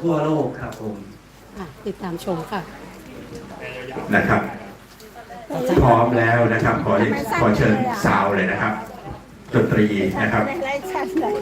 ทั่วโลกครับผมอะติดตามชมค่ะนะครับพร้อมแล้วนะครับ ขอขอเชิญสาวเลยนะครับดนตรีนะครับ ไล่ฉันเลย